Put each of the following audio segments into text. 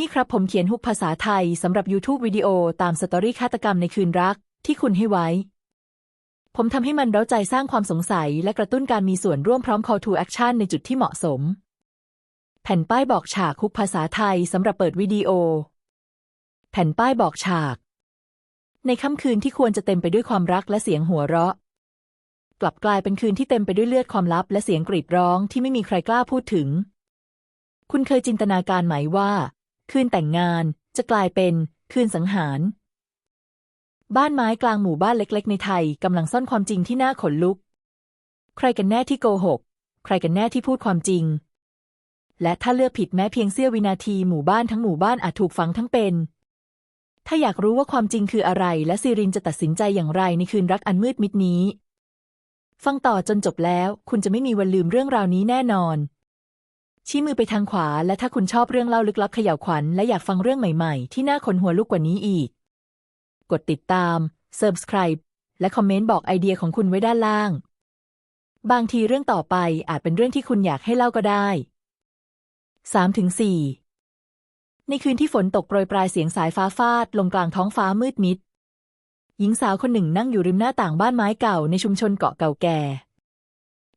นี่ครับผมเขียนฮุกภาษาไทยสำหรับ YouTube วิดีโอตามสตอรี่ฆาตกรรมในคืนรัก ที่คุณให้ไว้ ผมทำให้มันเร้าใจสร้างความสงสัย และกระตุ้นการมีส่วนร่วมพร้อม call to action ในจุดที่เหมาะสม แผ่นป้ายบอกฉากฮุกภาษาไทยสำหรับเปิดวิดีโอ แผ่นป้ายบอกฉาก ในค่ำคืนที่ควรจะเต็มไปด้วยความรักและเสียงหัวเราะ กลับกลายเป็นคืนที่เต็มไปด้วยเลือดความลับ และเสียงกรีดร้องที่ไม่มีใครกล้าพูดถึง คุณเคยจินตนาการไหมว่า คืนแต่งงานจะกลายเป็นคืนสังหาร บ้านไม้กลางหมู่บ้านเล็กๆ ในไทยกำลังซ่อนความจริงที่น่าขนลุก ใครกันแน่ที่โกหก ใครกันแน่ที่พูดความจริง และถ้าเลือกผิดแม้เพียงเสี้ยววินาทีหมู่บ้านทั้งหมู่บ้านอาจถูกฝังทั้งเป็น ถ้าอยากรู้ว่าความจริงคืออะไร และซีรินจะตัดสินใจอย่างไรในคืนรักอันมืดมิดนี้ ฟังต่อจนจบแล้ว คุณจะไม่มีวันลืมเรื่องราวนี้แน่นอน ชี้มือไปทางขวา และถ้าคุณชอบเรื่องเล่าลึกลับเขย่าวขวัญและอยากฟังเรื่องใหม่ๆ ที่น่าขนหัวลุกกว่านี้อีก กดติดตาม subscribe และคอมเมนต์บอกไอเดียของคุณไว้ด้านล่าง บางทีเรื่องต่อไปอาจเป็นเรื่องที่คุณอยากให้เล่าก็ได้ 3-4 ในคืนที่ฝนตกโปรยปลายเสียงสายฟ้าฟาด ลงกลางท้องฟ้ามืดมิด หญิงสาวคนหนึ่งนั่งอยู่ริมหน้าต่างบ้านไม้เก่าในชุมชนเกาะเก่าแก่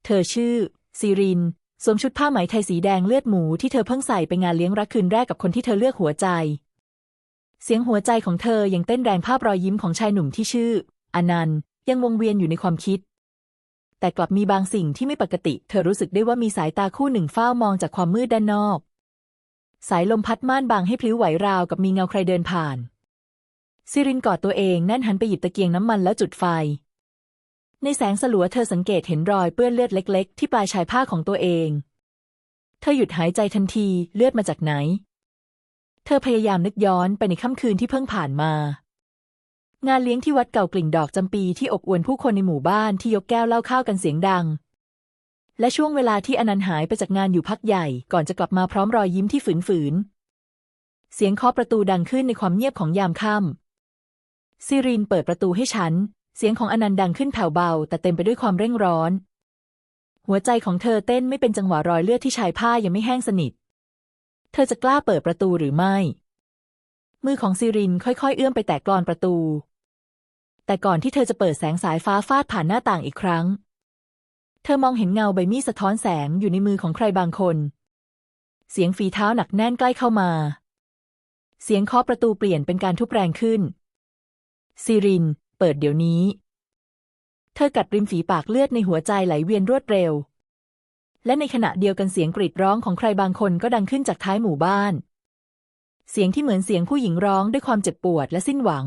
เธอชื่อซีริน สวมชุดผ้าไหมไทยสีแดงเลือดหมูที่เธอเพิ่งใส่ไปงานเลี้ยงรักคืนแรกกับคนที่เธอเลือกหัวใจ เสียงหัวใจของเธอยังเต้นแรงภาพรอยยิ้มของชายหนุ่มที่ชื่ออนันต์ยังวงเวียนอยู่ในความคิด แต่กลับมีบางสิ่งที่ไม่ปกติ เธอรู้สึกได้ว่ามีสายตาคู่หนึ่งเฝ้ามองจากความมืดด้านนอก สายลมพัดม่านบางให้พลิ้วไหวราวกับมีเงาใครเดินผ่านซิรินกอดตัวเองแน่นหันไปหยิบตะเกียงน้ำมันแล้วจุดไฟ ในแสงสลัวเธอสังเกตเห็นรอยเปื้อนเลือดเล็ก ๆ ที่ปลายชายผ้าของตัวเอง เธอหยุดหายใจทันทีเลือดมาจากไหน เธอพยายามนึกย้อนไปในค่ำคืนที่เพิ่งผ่านมา งานเลี้ยงที่วัดเก่ากลิ่งดอกจำปีที่อบอวลผู้คนในหมู่บ้านที่ยกแก้วเล่าข้าวกันเสียงดัง และช่วงเวลาที่อนันต์หายไปจากงานอยู่พักใหญ่ก่อนจะกลับมาพร้อมรอยยิ้มที่ฝืนๆเสียงเคาะประตูดังขึ้นในความเงียบของยามค่ำซิรินเปิดประตูให้ฉัน เสียงของอนันต์ดังขึ้นแผ่วเบา แต่เต็มไปด้วยความเร่งร้อน หัวใจของเธอเต้นไม่เป็นจังหวะรอยเลือดที่ชายผ้ายังไม่แห้งสนิท เธอจะกล้าเปิดประตูหรือไม่ มือของซิรินค่อยๆ เอื้อมไปแตะกรอนประตู แต่ก่อนที่เธอจะเปิดแสงสายฟ้าฟาดผ่านหน้าต่างอีกครั้ง เธอมองเห็นเงาใบมีดสะท้อนแสงอยู่ในมือของใครบางคน เสียงฝีเท้าหนักแน่นใกล้เข้ามา เสียงเคาะประตูเปลี่ยนเป็นการทุบแรงขึ้นซิริน เปิดเดี๋ยวนี้ เธอกัดริมฝีปากเลือดในหัวใจไหลเวียนรวดเร็ว และในขณะเดียวกันเสียงกรีดร้องของใครบางคนก็ดังขึ้นจากท้ายหมู่บ้าน เสียงที่เหมือนเสียงผู้หญิงร้องด้วยความเจ็บปวดและสิ้นหวัง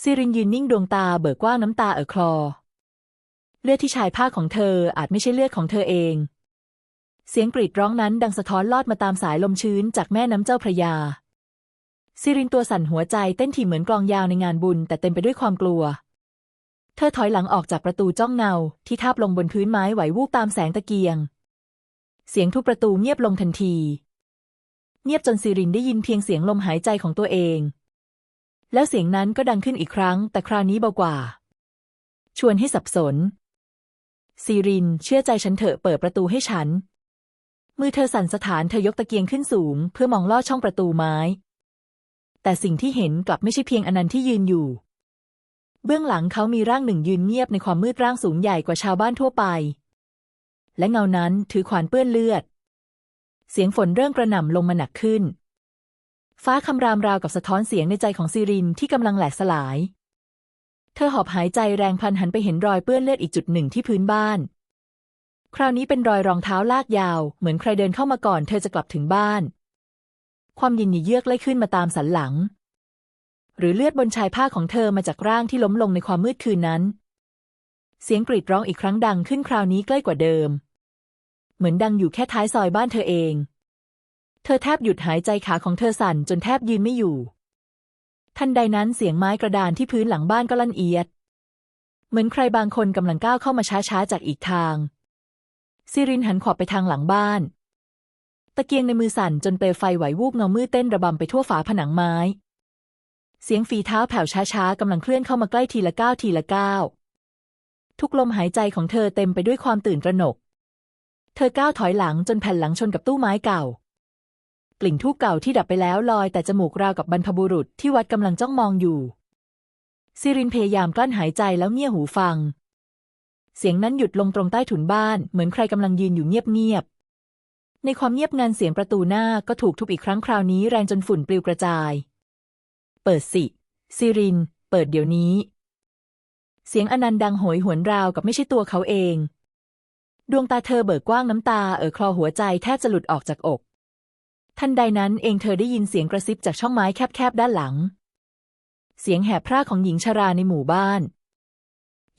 ซิรินยืนนิ่งดวงตาเบิกกว้างน้ำตาเอ่อคลอ เลือดที่ชายผ้าของเธออาจไม่ใช่เลือดของเธอเอง เสียงกรีดร้องนั้นดังสะท้อนลอดมาตามสายลมชื้นจากแม่น้ำเจ้าพระยา ซิรินตัวสั่นหัวใจเต้นถี่เหมือนกลองยาวในงานบุญ แต่เต็มไปด้วยความกลัว เธอถอยหลังออกจากประตูจ้องเงา ที่ทาบลงบนพื้นไม้ไหววูบตามแสงตะเกียง เสียงทุบประตูเงียบลงทันที เงียบจนซิรินได้ยินเพียงเสียงลมหายใจของตัวเอง แล้วเสียงนั้นก็ดังขึ้นอีกครั้ง แต่คราวนี้เบากว่า ชวนให้สับสนซีริน เชื่อใจฉันเถอะเปิดประตูให้ฉัน มือเธอสั่นสะท้านเธอยกตะเกียงขึ้นสูง เพื่อมองลอดช่องประตูไม้ แต่สิ่งที่เห็นกลับไม่ใช่เพียงอนันต์ที่ยืนอยู่ เบื้องหลังเขามีร่างหนึ่งยืนเงียบในความมืดร่างสูงใหญ่กว่าชาวบ้านทั่วไป และเงานั้นถือขวานเปื้อนเลือด เสียงฝนเริ่มกระหน่ำลงมาหนักขึ้น ฟ้าคำรามราวกับสะท้อนเสียงในใจของซีรินที่กำลังแหลกสลาย เธอหอบหายใจแรงพันหันไปเห็นรอยเปื้อนเลือดอีกจุดหนึ่งที่พื้นบ้าน คราวนี้เป็นรอยรองเท้าลากยาว เหมือนใครเดินเข้ามาก่อน เธอจะกลับถึงบ้าน ความยินยเยือกไล่ขึ้นมาตามสันหลัง หรือเลือดบนชายผ้าของเธอมาจากร่างที่ล้มลงในความมืดคืนนั้น เสียงกรีดร้องอีกครั้งดังขึ้นคราวนี้ใกล้กว่าเดิม เหมือนดังอยู่แค่ท้ายซอยบ้านเธอเอง เธอแทบหยุดหายใจขาของเธอสั่นจนแทบยืนไม่อยู่ ทันใดนั้นเสียงไม้กระดานที่พื้นหลังบ้านก็ลั่นเอียด เหมือนใครบางคนกำลังก้าวเข้ามาช้าๆจากอีกทางซิรินหันขอบไปทางหลังบ้านะเกียงในมือสั่นจนเปลวไฟไหววูบเงามืดเต้นระบำไปทั่วฝาผนังไม้ เสียงฝีเท้าแผ่วช้าๆกำลังเคลื่อนเข้ามาใกล้ทีละก้าวทีละก้าว ทุกลมหายใจของเธอเต็มไปด้วยความตื่นตระหนก เธอก้าวถอยหลังจนแผ่นหลังชนกับตู้ไม้เก่ากลิ่นทูบเก่าที่ดับไปแล้วลอยแต่จมูกราวกับบรรพบุรุษที่วัดกำลังจ้องมองอยู่ซิรินพยายามกลั้นหายใจแล้วเงี่ยหูฟัง เสียงนั้นหยุดลงตรงใต้ถุนบ้านเหมือนใครกำลังยืนอยู่เงียบๆ ในความเงียบงันเสียงประตูหน้าก็ถูกทุบอีกครั้งคราวนี้แรงจนฝุ่นปลิวกระจาย เปิดสิ ซิริน เปิดเดี๋ยวนี้ เสียงอนันต์ดังโหยหวนราวกับไม่ใช่ตัวเขาเอง ดวงตาเธอเบิกกว้างน้ำตาเอ่อคลอหัวใจแทบจะหลุดออกจากอก ทันใดนั้นเองเธอได้ยินเสียงกระซิบจากช่องไม้แคบๆด้านหลัง เสียงแหบพร่าของหญิงชราในหมู่บ้าน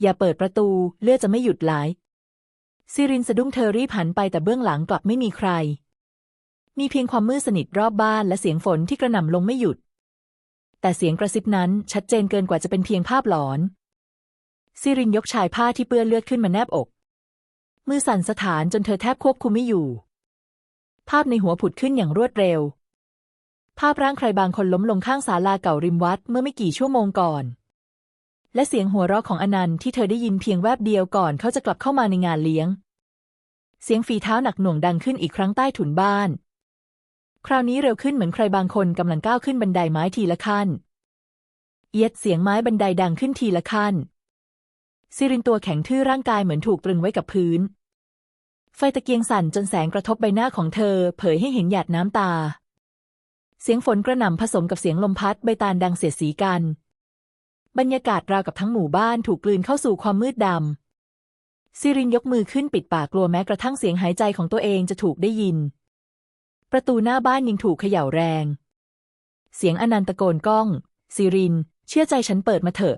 อย่าเปิดประตูเลือดจะไม่หยุดไหล ซิรินสะดุ้งเธอรีบหันไปแต่เบื้องหลังกลับไม่มีใคร มีเพียงความมืดสนิทรอบบ้านและเสียงฝนที่กระหน่ำลงไม่หยุด แต่เสียงกระซิบนั้นชัดเจนเกินกว่าจะเป็นเพียงภาพหลอน ซิรินยกชายผ้าที่เปื้อนเลือดขึ้นมาแนบอก มือสั่นสะท้านจนเธอแทบควบคุมไม่อยู่ ภาพในหัวผุดขึ้นอย่างรวดเร็ว ภาพร่างใครบางคนล้มลงข้างศาลาเก่าริมวัดเมื่อไม่กี่ชั่วโมงก่อน และเสียงหัวเราะของอนันต์ที่เธอได้ยินเพียงแวบเดียวก่อนเขาจะกลับเข้ามาในงานเลี้ยง เสียงฝีเท้าหนักหน่วงดังขึ้นอีกครั้งใต้ถุนบ้าน คราวนี้เร็วขึ้นเหมือนใครบางคนกำลังก้าวขึ้นบันไดไม้ทีละขั้น เอียดเสียงไม้บันไดดังขึ้นทีละขั้น ซิรินตัวแข็งทื่อร่างกายเหมือนถูกตรึงไว้กับพื้น ไฟตะเกียงสั่นจนแสงกระทบใบหน้าของเธอ เผยให้เห็นหยาดน้ำตา เสียงฝนกระหน่ำผสมกับเสียงลมพัดใบตาลดังเสียดสีกัน บรรยากาศราวกับทั้งหมู่บ้านถูกกลืนเข้าสู่ความมืดดำซิรินยกมือขึ้นปิดปากกลัวแม้กระทั่งเสียงหายใจของตัวเองจะถูกได้ยิน ประตูหน้าบ้านยังถูกเขย่าแรง เสียงอนันตะโกนก้อง ซิริน เชื่อใจฉันเปิดมาเถอะ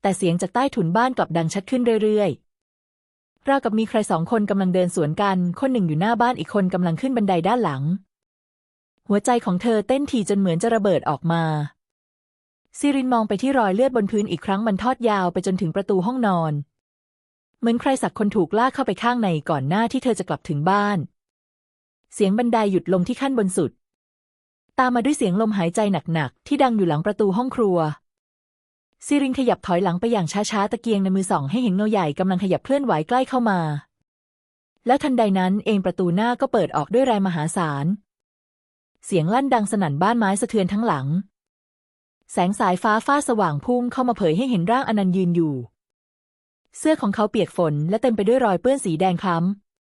แต่เสียงจากใต้ถุนบ้านกลับดังชัดขึ้นเรื่อยๆ ราวกับมีใครสองคนกำลังเดินสวนกัน คนหนึ่งอยู่หน้าบ้านอีกคนกำลังขึ้นบันไดด้านหลัง หัวใจของเธอเต้นถี่จนเหมือนจะระเบิดออกมา ซิรินมองไปที่รอยเลือดบนพื้นอีกครั้งมันทอดยาวไปจนถึงประตูห้องนอน เหมือนใครสักคนถูกลากเข้าไปข้างในก่อนหน้าที่เธอจะกลับถึงบ้าน เสียงบันไดหยุดลงที่ขั้นบนสุด ตามมาด้วยเสียงลมหายใจหนักๆที่ดังอยู่หลังประตูห้องครัวซีรินขยับถอยหลังไปอย่างช้าๆตะเกียงในมือสองให้เห็นเงาใหญ่กำลังขยับเคลื่อนไหวใกล้เข้ามา แล้วทันใดนั้นเองประตูหน้าก็เปิดออกด้วยแรงมหาศาล เสียงลั่นดังสนั่นบ้านไม้สะเทือนทั้งหลัง แสงสายฟ้าฟาดสว่างพุ่งเข้ามาเผยให้เห็นร่างอนันต์ยืนอยู่ เสื้อของเขาเปียกฝนและเต็มไปด้วยรอยเปื้อนสีแดงคล้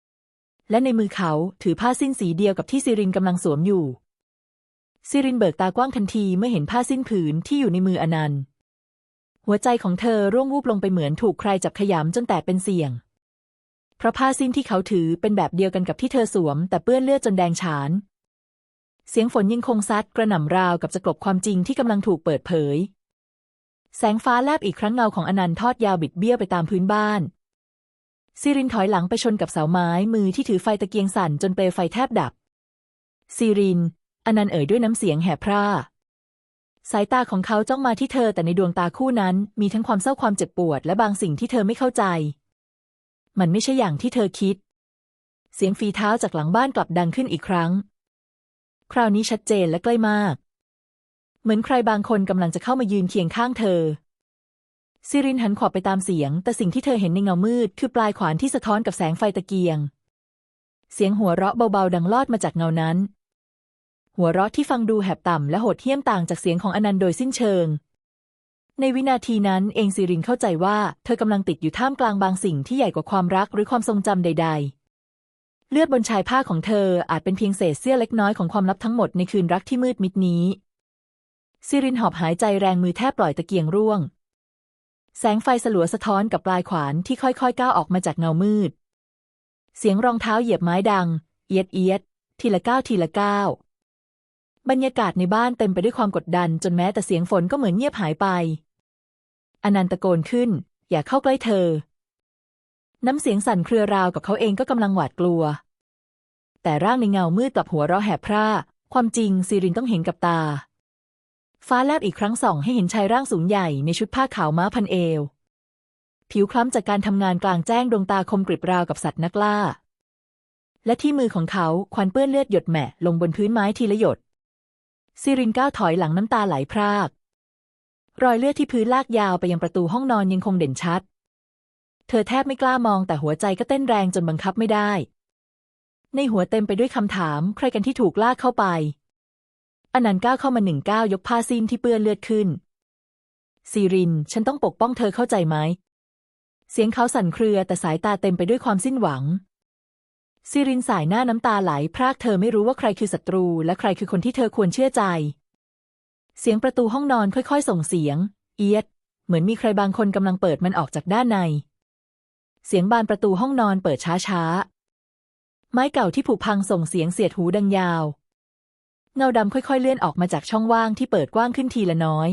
ำ และในมือเขาถือผ้าสิ้นสีเดียวกับที่ซิรินกำลังสวมอยู่ ซิรินเบิกตากว้างทันทีเมื่อเห็นผ้าสิ้นผืนที่อยู่ในมืออนันต์ หัวใจของเธอร่วงวูบลงไปเหมือนถูกใครจับขยำจนแตกเป็นเสี่ยง เพราะผ้าสิ้นที่เขาถือเป็นแบบเดียวกันกับที่เธอสวม แต่เปื้อนเลือดจนแดงฉาน เสียงฝนยังคงซัดกระหน่ำราวกับจะกลบความจริงที่กำลังถูกเปิดเผย แสงฟ้าแลบอีกครั้งเงาของอนันต์ทอดยาวบิดเบี้ยวไปตามพื้นบ้าน ซีรินถอยหลังไปชนกับเสาไม้มือที่ถือไฟตะเกียงสั่นจนเปลวไฟแทบดับ ซีริน อนันต์เอ่ยด้วยน้ำเสียงแหบพร่า สายตาของเขาจ้องมาที่เธอแต่ในดวงตาคู่นั้นมีทั้งความเศร้าความเจ็บปวด และบางสิ่งที่เธอไม่เข้าใจ มันไม่ใช่อย่างที่เธอคิด เสียงฝีเท้าจากหลังบ้านกลับดังขึ้นอีกครั้ง คราวนี้ชัดเจนและใกล้มาก เหมือนใครบางคนกำลังจะเข้ามายืนเคียงข้างเธอ ซิรินหันขวบไปตามเสียง แต่สิ่งที่เธอเห็นในเงามืด คือปลายขวานที่สะท้อนกับแสงไฟตะเกียง เสียงหัวเราะเบาๆดังลอดมาจากเงานั้น หัวเราะที่ฟังดูแหบต่ำและโหดเหี้ยมต่างจากเสียงของอนันต์โดยสิ้นเชิง ในวินาทีนั้นเองซิรินเข้าใจว่าเธอกำลังติดอยู่ท่ามกลางบางสิ่งที่ใหญ่กว่าความรักหรือความทรงจำใด ๆ เลือดบนชายผ้าของเธออาจเป็นเพียงเศษเสี้ยวเล็กน้อยของความลับทั้งหมดในคืนรักที่มืดมิดนี้ ซิรินหอบหายใจแรงมือแทบปล่อยตะเกียงร่วง แสงไฟสลัวสะท้อนกับปลายขวานที่ค่อยๆก้าวออกมาจากเงามืด เสียงรองเท้าเหยียบไม้ดัง เอียดเอียด ทีละก้าวทีละก้าวบรรยากาศในบ้านเต็มไปด้วยความกดดันจนแม้แต่เสียงฝนก็เหมือนเงียบหายไป อนันต์ตะโกนขึ้น อย่าเข้าใกล้เธอ น้ำเสียงสั่นเครือราวกับเขาเองก็กำลังหวาดกลัว แต่ร่างในเงามืดกลับหัวเราะแหบพร่า ความจริงซีรินต้องเห็นกับตา ฟ้าแลบอีกครั้งส่องให้เห็นชายร่างสูงใหญ่ในชุดผ้าขาวม้าพันเอว ผิวคล้ำจากการทำงานกลางแจ้งดวงตาคมกริบราวกับสัตว์นักล่า และที่มือของเขาควันเปื้อนเลือดหยดแหมะลงบนพื้นไม้ทีละหยดซิรินก้าวถอยหลังน้ำตาไหลพราก รอยเลือดที่พื้นลากยาวไปยังประตูห้องนอนยังคงเด่นชัด เธอแทบไม่กล้ามองแต่หัวใจก็เต้นแรงจนบังคับไม่ได้ ในหัวเต็มไปด้วยคำถาม ใครกันที่ถูกลากเข้าไปอนันต์ก้าวเข้ามาหนึ่งก้าวยกผ้าสิ้นที่เปื้อนเลือดขึ้นซีริน ฉันต้องปกป้องเธอเข้าใจไหม เสียงเขาสั่นเครือแต่สายตาเต็มไปด้วยความสิ้นหวังซีรินสายหน้าน้ำตาไหล พรากเธอไม่รู้ว่าใครคือศัตรู และใครคือคนที่เธอควรเชื่อใจ เสียงประตูห้องนอนค่อยๆ ส่งเสียง เอียด เหมือนมีใครบางคนกำลังเปิดมันออกจากด้านใน เสียงบานประตูห้องนอนเปิดช้าๆ ไม้เก่าที่ผุพังส่งเสียงเสียดหูดังยาว เงาดำค่อยๆเลื่อนออกมาจากช่องว่างที่เปิดกว้างขึ้นทีละน้อย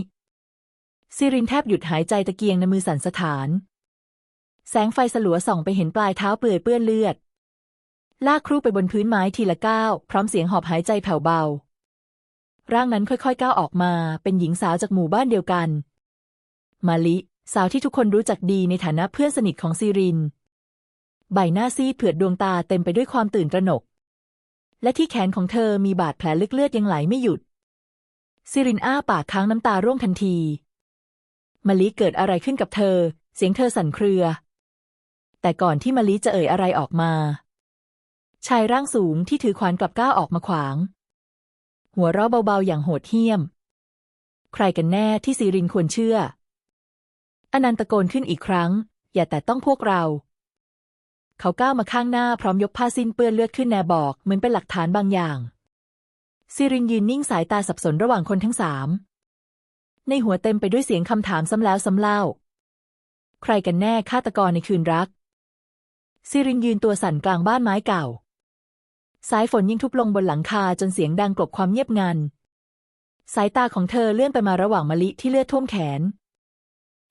ซิรินแทบหยุดหายใจตะเกียงในมือสั่นสะท้าน แสงไฟสลัวส่องไปเห็นปลายเท้าเปื่อยเปื้อนเลือด ลากครูไปบนพื้นไม้ทีละก้าวพร้อมเสียงหอบหายใจแผ่วเบา ร่างนั้นค่อยๆก้าวออกมา เป็นหญิงสาวจากหมู่บ้านเดียวกัน มาลิ สาวที่ทุกคนรู้จักดีในฐานะเพื่อนสนิทของซีริน ใบหน้าซีดเผือดดวงตาเต็มไปด้วยความตื่นตระหนก และที่แขนของเธอมีบาดแผลลึกเลือดยังไหลไม่หยุดซีรินอ้าปากค้างน้ำตาร่วงทันทีมะลิเกิดอะไรขึ้นกับเธอ เสียงเธอสั่นเครือ แต่ก่อนที่มะลิจะเอ่ยอะไรออกมา ชายร่างสูงที่ถือขวานกลับก้าวออกมาขวาง หัวเราะเบาๆอย่างโหดเหี้ยม ใครกันแน่ที่ซีรินควรเชื่ออนันต์ตะโกนขึ้นอีกครั้ง อย่าแต่ต้องพวกเรา เขาก้าวมาข้างหน้าพร้อมยกผ้าสิ้นเปื้อนเลือดขึ้นแนบอก เหมือนเป็นหลักฐานบางอย่างซีรินยืนนิ่งสายตาสับสนระหว่างคนทั้งสาม ในหัวเต็มไปด้วยเสียงคำถามซ้ำแล้วซ้ำเล่า ใครกันแน่ฆาตกรในคืนรัก ซิรินยืนตัวสั่นกลางบ้านไม้เก่า สายฝนยิ่งทุบลงบนหลังคาจนเสียงดังกลบความเงียบงัน สายตาของเธอเลื่อนไปมาระหว่างมะลิที่เลือดท่วมแขน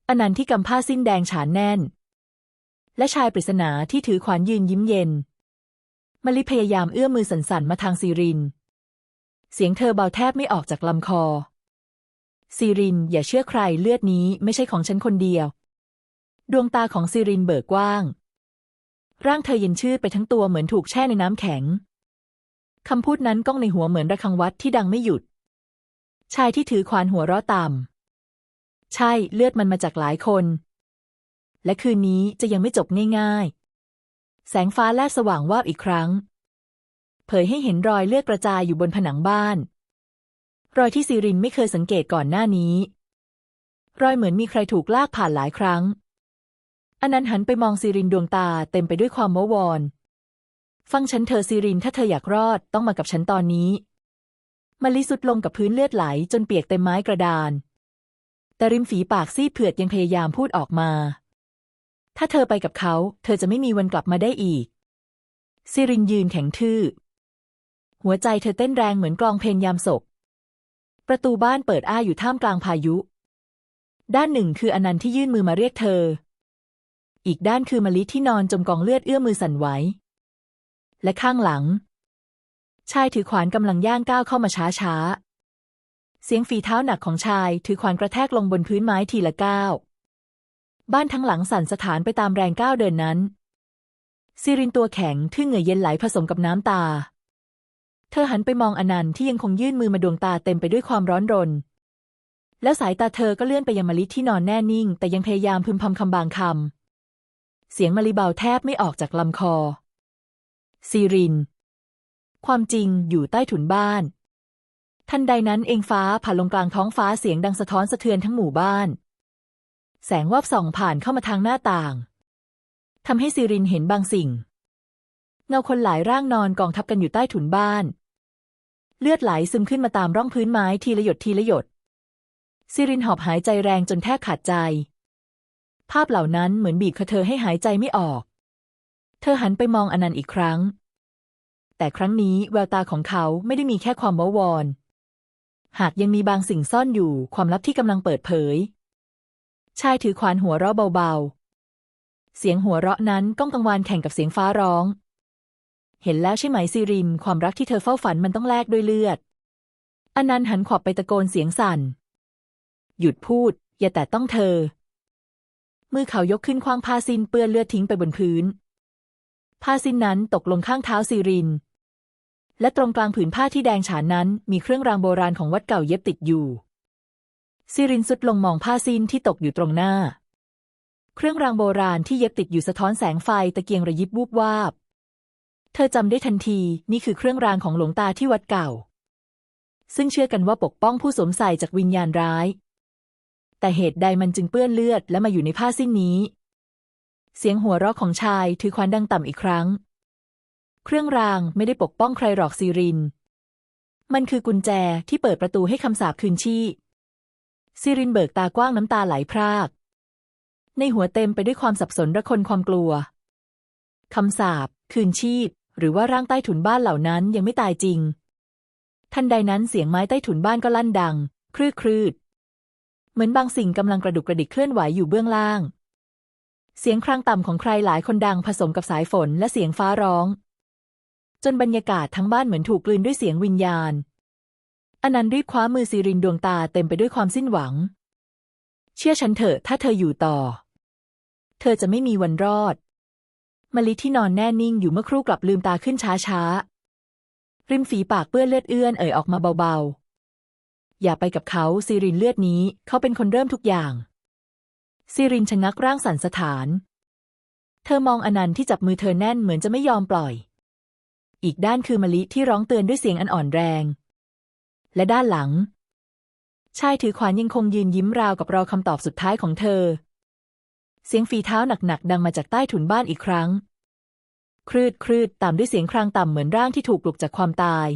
อนันต์ที่กำผ้าสิ้นแดงฉานแน่น และชายปริศนาที่ถือขวานยืนยิ้มเย็นมลิพยายามเอื้อมมือสั่นมาทางซีริน เสียงเธอเบาแทบไม่ออกจากลำคอ ซีรินอย่าเชื่อใครเลือดนี้ไม่ใช่ของฉันคนเดียว ดวงตาของซีรินเบิกกว้าง ร่างเธอเย็นชืดไปทั้งตัวเหมือนถูกแช่ในน้ำแข็งคำพูดนั้นก้องในหัวเหมือนระฆังวัดที่ดังไม่หยุด ชายที่ถือขวานหัวเราะต่ำใช่เลือดมันมาจากหลายคน และคืนนี้จะยังไม่จบง่ายๆ แสงฟ้าแลบสว่างวาบอีกครั้ง เผยให้เห็นรอยเลือดกระจายอยู่บนผนังบ้าน รอยที่ซีรินไม่เคยสังเกตก่อนหน้านี้ รอยเหมือนมีใครถูกลากผ่านหลายครั้งอนันต์หันไปมองซีรินดวงตาเต็มไปด้วยความโมวอนฟังฉันเธอซีรินถ้าเธออยากรอดต้องมากับฉันตอนนี้มาลิสุดลงกับพื้นเลือดไหลจนเปียกเต็มไม้กระดาน แต่ริมฝีปากซีดเผือดยังพยายามพูดออกมา ถ้าเธอไปกับเขา เธอจะไม่มีวันกลับมาได้อีกซีรินยืนแข็งทื่อ หัวใจเธอเต้นแรงเหมือนกลองเพลงยามศพ ประตูบ้านเปิดอ้าอยู่ท่ามกลางพายุ ด้านหนึ่งคืออนันต์ที่ยื่นมือมาเรียกเธอ อีกด้านคือมลิที่นอนจมกองเลือดเอื้อมือสั่นไหว และข้างหลัง ชายถือขวานกำลังย่างก้าวเข้ามาช้าช้าเสียงฝีเท้าหนักของชายถือขวานกระแทกลงบนพื้นไม้ทีละก้าว บ้านทั้งหลังสั่นสะท้านไปตามแรงก้าวเดินนั้น ซีรินตัวแข็งทึ่งเหงื่อเย็นไหลผสมกับน้ำตา เธอหันไปมองอนันต์ที่ยังคงยื่นมือมาดวงตาเต็มไปด้วยความร้อนรน แล้วสายตาเธอก็เลื่อนไปยังมะลิที่นอนแน่นิ่ง แต่ยังพยายามพึมพำคำบางคำ เสียงมะลิเบาแทบไม่ออกจากลำคอ ซีริน ความจริงอยู่ใต้ถุนบ้าน ทันใดนั้นเองฟ้าผ่าลงกลางท้องฟ้าเสียงดังสะท้อนสะเทือนทั้งหมู่บ้าน แสงวาบส่องผ่านเข้ามาทางหน้าต่างทำให้ซีรินเห็นบางสิ่ง เงาคนหลายร่างนอนกองทับกันอยู่ใต้ถุนบ้าน เลือดไหลซึมขึ้นมาตามร่องพื้นไม้ทีละหยดทีละหยดซิรินหอบหายใจแรงจนแทบขาดใจ ภาพเหล่านั้นเหมือนบีบคอเธอให้หายใจไม่ออก เธอหันไปมองอนันต์อีกครั้ง แต่ครั้งนี้แววตาของเขาไม่ได้มีแค่ความวาวอน หากยังมีบางสิ่งซ่อนอยู่ความลับที่กำลังเปิดเผย ชายถือขวานหัวเราะเบาๆ เสียงหัวเราะนั้นก้องกังวานแข่งกับเสียงฟ้าร้อง เห็นแล้วใช่ไหมซีรินความรักที่เธอเฝ้าฝันมันต้องแลกด้วยเลือด อนันต์หันขวับไปตะโกนเสียงสั่น หยุดพูด อย่าแต่ต้องเธอ มือเขายกขึ้นคว้างผ้าซินเปื้อนเลือดทิ้งไปบนพื้น ผ้าซินนั้นตกลงข้างเท้าซีริน และตรงกลางผืนผ้าที่แดงฉานนั้นมีเครื่องรางโบราณของวัดเก่าเย็บติดอยู่ ซีรินสุดลงมองผ้าซินที่ตกอยู่ตรงหน้า เครื่องรางโบราณที่เย็บติดอยู่สะท้อนแสงไฟตะเกียงระยิบวูบวาบ เธอจำได้ทันทีนี่คือเครื่องรางของหลวงตาที่วัดเก่า ซึ่งเชื่อกันว่าปกป้องผู้สวมใส่จากวิญญาณร้าย แต่เหตุใดมันจึงเปื้อนเลือดและมาอยู่ในผ้าสิ้นนี้ เสียงหัวเราะของชายถือควานดังต่ำอีกครั้ง เครื่องรางไม่ได้ปกป้องใครหรอกซีริน มันคือกุญแจที่เปิดประตูให้คำสาปคืนชีพ ซีรินเบิกตากว้างน้ำตาไหลพราก ในหัวเต็มไปด้วยความสับสนระคนความกลัว คำสาปคืนชีพ หรือว่าร่างใต้ถุนบ้านเหล่านั้นยังไม่ตายจริง ทันใดนั้นเสียงไม้ใต้ถุนบ้านก็ลั่นดัง ครืดครืดเหมือนบางสิ่งกำลังกระดุกกระดิกเคลื่อนไหวอยู่เบื้องล่าง เสียงครางต่ำของใครหลายคนดังผสมกับสายฝนและเสียงฟ้าร้อง จนบรรยากาศทั้งบ้านเหมือนถูกกลืนด้วยเสียงวิญญาณ อนันต์รีบคว้ามือซีรินดวงตาเต็มไปด้วยความสิ้นหวัง เชื่อฉันเถอะถ้าเธออยู่ต่อ เธอจะไม่มีวันรอดมะลิที่นอนแน่นิ่งอยู่เมื่อครู่กลับลืมตาขึ้นช้าช้าริมฝีปากเปื้อนเลือดเอื้อนเอ่ยออกมาเบาๆ อย่าไปกับเขาซีรินเลือดนี้เขาเป็นคนเริ่มทุกอย่าง ซีรินชะงักร่างสั่นสถาน เธอมองอนันต์ที่จับมือเธอแน่นเหมือนจะไม่ยอมปล่อย อีกด้านคือมะลิที่ร้องเตือนด้วยเสียงอันอ่อนแรง และด้านหลัง ชายถือขวานยังคงยืนยิ้มราวกับรอคำตอบสุดท้ายของเธอ เสียงฝีเท้าหนักๆดังมาจากใต้ถุนบ้านอีกครั้ง ครืดครืดตามด้วยเสียงครางต่ำเหมือนร่างที่ถูกปลุกจากความตาย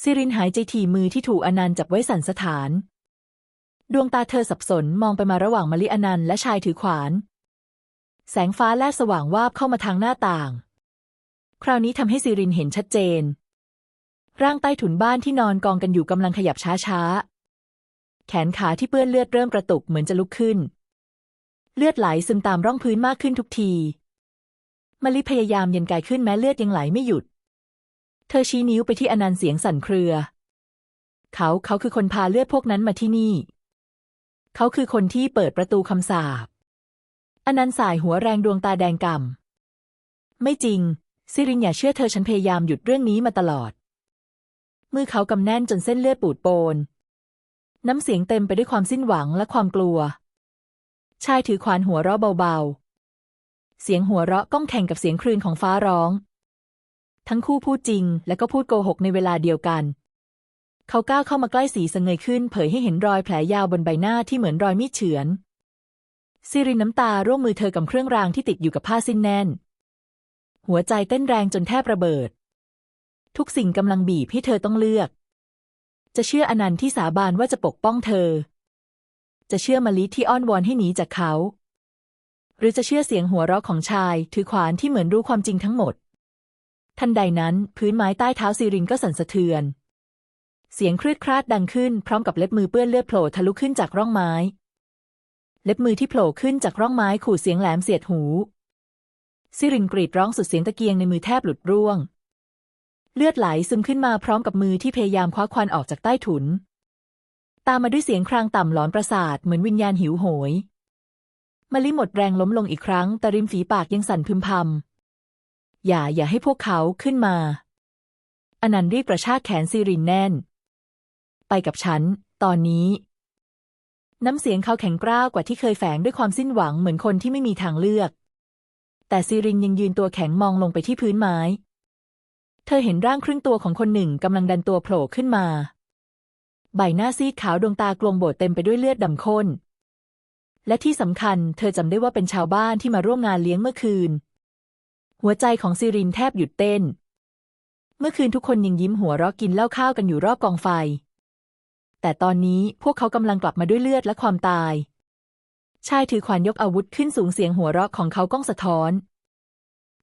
ซิรินหายใจถี่มือที่ถูกอนันต์จับไว้สั่นสถาน ดวงตาเธอสับสนมองไปมาระหว่างมะลิอนันต์และชายถือขวาน แสงฟ้าแลบสว่างวาบเข้ามาทางหน้าต่าง คราวนี้ทำให้ซิรินเห็นชัดเจน ร่างใต้ถุนบ้านที่นอนกองกันอยู่กำลังขยับช้าๆ แขนขาที่เปื้อนเลือดเริ่มกระตุกเหมือนจะลุกขึ้น เลือดไหลซึมตามร่องพื้นมากขึ้นทุกทีมะลิพยายามเย็นกายขึ้นแม้เลือดยังไหลไม่หยุด เธอชี้นิ้วไปที่อนันต์เสียงสั่นเครือ เขาเขาคือคนพาเลือดพวกนั้นมาที่นี่ เขาคือคนที่เปิดประตูคำสาปอนันต์สายหัวแรงดวงตาแดงก่ำไม่จริง ซิรินอย่าเชื่อเธอฉันพยายามหยุดเรื่องนี้มาตลอด มือเขากำแน่นจนเส้นเลือดปูดโปน น้ำเสียงเต็มไปด้วยความสิ้นหวังและความกลัว ชายถือขวานหัวเราะเบาๆ เสียงหัวเราะก้องแข่งกับเสียงคลื่นของฟ้าร้อง ทั้งคู่พูดจริงและก็พูดโกหกในเวลาเดียวกัน เขาก้าวเข้ามาใกล้สีสงเงยขึ้น เผยให้เห็นรอยแผลยาวบนใบหน้าที่เหมือนรอยมีดเฉือนซิรินน้ำตาร่วมมือเธอกับเครื่องรางที่ติดอยู่กับผ้าสิ้นแน่น หัวใจเต้นแรงจนแทบระเบิด ทุกสิ่งกำลังบีบให้เธอต้องเลือก จะเชื่ออนันต์ที่สาบานว่าจะปกป้องเธอ จะเชื่อมะลิที่อ้อนวอนให้หนีจากเขา หรือจะเชื่อเสียงหัวเราะของชาย ถือขวานที่เหมือนรู้ความจริงทั้งหมด ทันใดนั้นพื้นไม้ใต้เท้าซีรินก็สั่นสะเทือน เสียงครืดคราดดังขึ้นพร้อมกับเล็บมือเปื้อนเลือดโผล่ทะลุขึ้นจากร่องไม้ เล็บมือที่โผล่ขึ้นจากร่องไม้ขูดเสียงแหลมเสียดหูซิรินกรีดร้องสุดเสียงตะเกียงในมือแทบหลุดร่วง เลือดไหลซึมขึ้นมาพร้อมกับมือที่พยายามคว้าควันออกจากใต้ถุน ตามมาด้วยเสียงครางต่ำหลอนประสาทเหมือนวิญญาณหิวโหยมะลิหมดแรงล้มลงอีกครั้ง แต่ริมฝีปากยังสั่นพึมพำ อย่าอย่าให้พวกเขาขึ้นมา อนันต์รีบกระชากแขนซีรินแน่น ไปกับฉัน ตอนนี้ น้ำเสียงเขาแข็งกร้าวกว่าที่เคยแฝงด้วยความสิ้นหวังเหมือนคนที่ไม่มีทางเลือก แต่ซีรินยังยืนตัวแข็งมองลงไปที่พื้นไม้ เธอเห็นร่างครึ่งตัวของคนหนึ่งกำลังดันตัวโผล่ขึ้นมา ใบหน้าซีดขาวดวงตากลวงโบดเต็มไปด้วยเลือดดำข้น และที่สำคัญเธอจำได้ว่าเป็นชาวบ้านที่มาร่วมงานเลี้ยงเมื่อคืน หัวใจของซีรินแทบหยุดเต้น เมื่อคืนทุกคนยังยิ้มหัวเราะกินเหล้าข้าวกันอยู่รอบกองไฟ แต่ตอนนี้พวกเขากำลังกลับมาด้วยเลือดและความตาย ชายถือขวานยกอาวุธขึ้นสูงเสียงหัวเราะของเขาก้องสะท้อน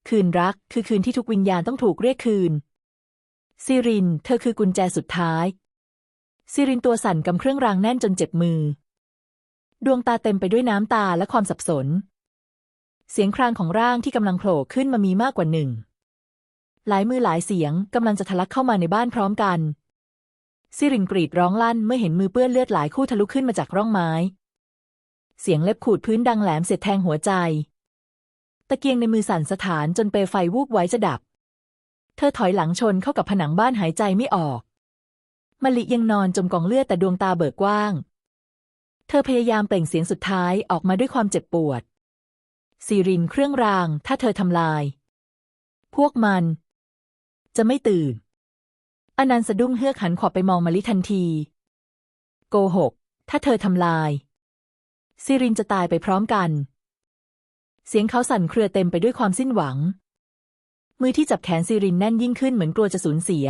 คืนรัก คือคืนที่ทุกวิญญาณต้องถูกเรียกคืนซีริน เธอคือกุญแจสุดท้ายซีรินตัวสั่นกำเครื่องรางแน่นจนเจ็บมือ ดวงตาเต็มไปด้วยน้ำตาและความสับสน เสียงครางของร่างที่กำลังโผล่ขึ้นมามีมากกว่าหนึ่ง หลายมือหลายเสียงกำลังจะทะลักเข้ามาในบ้านพร้อมกัน ซิรินกรีดร้องลั่นเมื่อเห็นมือเปื้อนเลือดหลายคู่ทะลุขึ้นมาจากร่องไม้ เสียงเล็บขูดพื้นดังแหลมเสียดแทงหัวใจ ตะเกียงในมือสั่นสถานจนเปลวไฟวูบไว้จะดับ เธอถอยหลังชนเข้ากับผนังบ้านหายใจไม่ออกมะลิยังนอนจมกองเลือดแต่ดวงตาเบิกกว้าง เธอพยายามเปล่งเสียงสุดท้ายออกมาด้วยความเจ็บปวดซีรินเครื่องราง ถ้าเธอทำลาย พวกมัน จะไม่ตื่น อนันต์สะดุ้งเฮือกหันขวับไปมองมะลิทันที โกหก ถ้าเธอทำลายซิรินจะตายไปพร้อมกัน เสียงเขาสั่นเครือเต็มไปด้วยความสิ้นหวัง มือที่จับแขนซิรินแน่นยิ่งขึ้นเหมือนกลัวจะสูญเสีย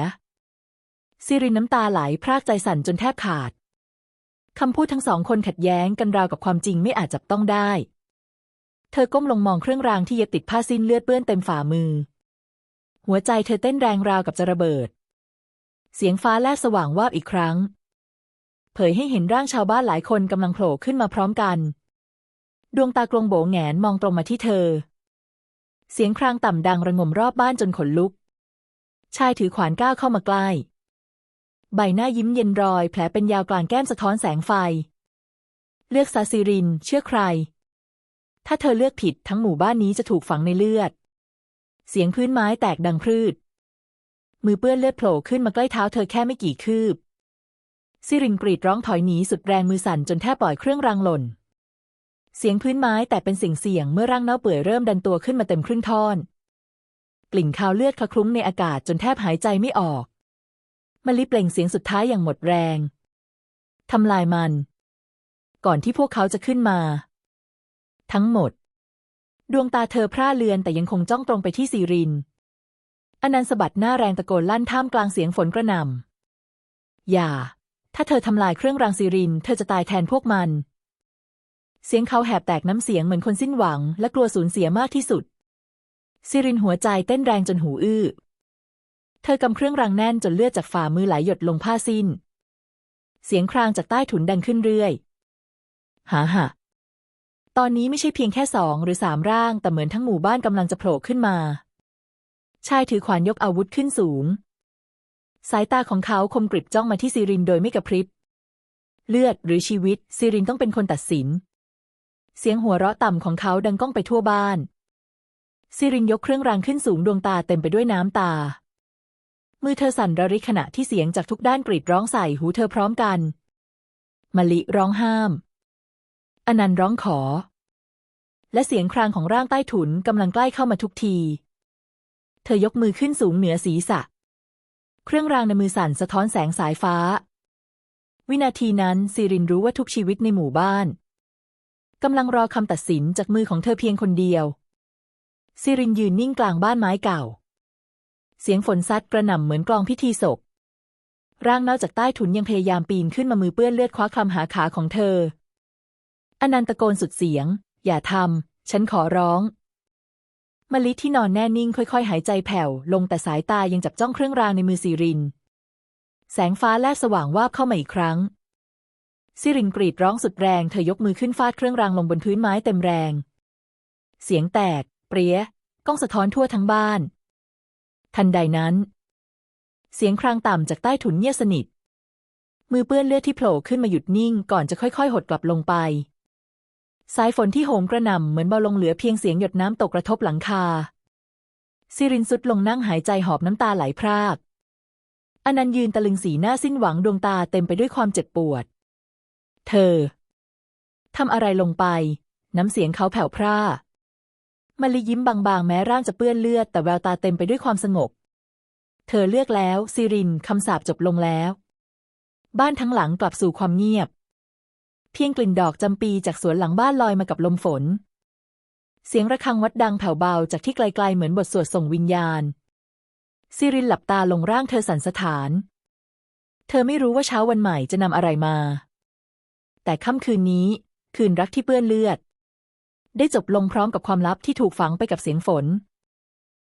ซิรินน้ำตาไหลพรากใจสั่นจนแทบขาดคำพูดทั้งสองคนขัดแย้งกันราวกับความจริงไม่อาจจับต้องได้ เธอก้มลงมองเครื่องรางที่เย็บติดผ้าสิ้นเลือดเปื้อนเต็มฝ่ามือ หัวใจเธอเต้นแรงราวกับจะระเบิด เสียงฟ้าแลบสว่างวาบอีกครั้ง เผยให้เห็นร่างชาวบ้านหลายคนกำลังโผล่ขึ้นมาพร้อมกัน ดวงตากลงโบแหงนมองตรงมาที่เธอ เสียงครางต่ำดังระงมรอบบ้านจนขนลุก ชายถือขวานก้าวเข้ามาใกล้ ใบหน้ายิ้มเย็นรอย แผลเป็นยาวกลางแก้มสะท้อนแสงไฟ เลือกซาซิริน เชื่อใคร ถ้าเธอเลือกผิดทั้งหมู่บ้านนี้จะถูกฝังในเลือด เสียงพื้นไม้แตกดังพรืด มือเปื้อนเลือดโผล่ขึ้นมาใกล้เท้าเธอแค่ไม่กี่คืบซิรินกรีดร้องถอยหนีสุดแรงมือสั่นจนแทบปล่อยเครื่องรางหล่น เสียงพื้นไม้แตกเป็นสิ่งเสี่ยงเมื่อร่างเน่าเปื่อยเริ่มดันตัวขึ้นมาเต็มครึ่งท่อน กลิ่นคาวเลือดคละคลุ้งในอากาศจนแทบหายใจไม่ออกมะลิเปล่งเสียงสุดท้ายอย่างหมดแรง ทำลายมัน ก่อนที่พวกเขาจะขึ้นมา ทั้งหมด ดวงตาเธอพร่าเลือนแต่ยังคงจ้องตรงไปที่ซีริน อนันต์สะบัดหน้าแรงตะโกนลั่นท่ามกลางเสียงฝนกระหน่ำอย่า ถ้าเธอทำลายเครื่องรางซีริน เธอจะตายแทนพวกมัน เสียงเขาแหบแตกน้ำเสียงเหมือนคนสิ้นหวัง และกลัวสูญเสียมากที่สุดซีรินหัวใจเต้นแรงจนหูอื้อ เธอกำเครื่องรางแน่นจนเลือดจากฝ่ามือไหลหยดลงผ้าสิ้น เสียงครางจากใต้ถุนดังขึ้นเรื่อยหาหะตอนนี้ไม่ใช่เพียงแค่สองหรือสามร่าง แต่เหมือนทั้งหมู่บ้านกำลังจะโผล่ขึ้นมา ชายถือขวานยกอาวุธขึ้นสูง สายตาของเขาคมกริบจ้องมาที่ซีรินโดยไม่กระพริบ เลือดหรือชีวิตซีรินต้องเป็นคนตัดสิน เสียงหัวเราะต่ำของเขาดังก้องไปทั่วบ้านซีรินยกเครื่องรางขึ้นสูงดวงตาเต็มไปด้วยน้ำตา มือเธอสั่นระริกขณะที่เสียงจากทุกด้านกรีดร้องใส่หูเธอพร้อมกันมะลิร้องห้าม อนันต์ร้องขอ และเสียงครางของร่างใต้ถุนกำลังใกล้เข้ามาทุกที เธอยกมือขึ้นสูงเหนือศีรษะ เครื่องรางในมือสั่นสะท้อนแสงสายฟ้า วินาทีนั้นซีรินรู้ว่าทุกชีวิตในหมู่บ้าน กำลังรอคำตัดสินจากมือของเธอเพียงคนเดียวซีรินยืนนิ่งกลางบ้านไม้เก่า เสียงฝนซัดกระหน่ำเหมือนกลองพิธีศพ ร่างเน่าจากใต้ถุนยังพยายามปีนขึ้นมามือเปื้อนเลือดคว้าคลำหาขาของเธอ อนันตะโกนสุดเสียง อย่าทำ ฉันขอร้องมลิที่นอนแน่นิ่งค่อยๆ หายใจแผ่ว ลงแต่สายตายังจับจ้องเครื่องรางในมือซีริน แสงฟ้าแลบสว่างวาบเข้ามาอีกครั้ง ซิรินกรีดร้องสุดแรงเธอยกมือขึ้นฟาดเครื่องรางลงบนพื้นไม้เต็มแรง เสียงแตก เปรี้ยก้องสะท้อนทั่วทั้งบ้าน ทันใดนั้น เสียงครางต่ำจากใต้ถุนเงียบสนิท มือเปื้อนเลือดที่โผล่ขึ้นมาหยุดนิ่งก่อนจะค่อยๆ หดกลับลงไป สายฝนที่โหมกระหน่ำเหมือนเบาลงเหลือเพียงเสียงหยดน้ำตกกระทบหลังคา ซิรินสุดลงนั่งหายใจหอบน้ำตาไหลพรากอนันต์ยืนตะลึงสีหน้าสิ้นหวังดวงตาเต็มไปด้วยความเจ็บปวด เธอทำอะไรลงไป น้ำเสียงเขาแผ่วพร่ามะลิยิ้มบางๆ แม้ร่างจะเปื้อนเลือด แต่แววตาเต็มไปด้วยความสงบ เธอเลือกแล้วซีรินคำสาปจบลงแล้ว บ้านทั้งหลังกลับสู่ความเงียบ เพียงกลิ่นดอกจำปีจากสวนหลังบ้านลอยมากับลมฝน เสียงระฆังวัดดังแผ่วเบาจากที่ไกลๆเหมือนบทสวดส่งวิญญาณซีรินหลับตาลงร่างเธอสั่นสะท้าน เธอไม่รู้ว่าเช้าวันใหม่จะนำอะไรมา แต่ค่ำคืนนี้ คืนรักที่เปื้อนเลือด ได้จบลงพร้อมกับความลับที่ถูกฝังไปกับเสียงฝน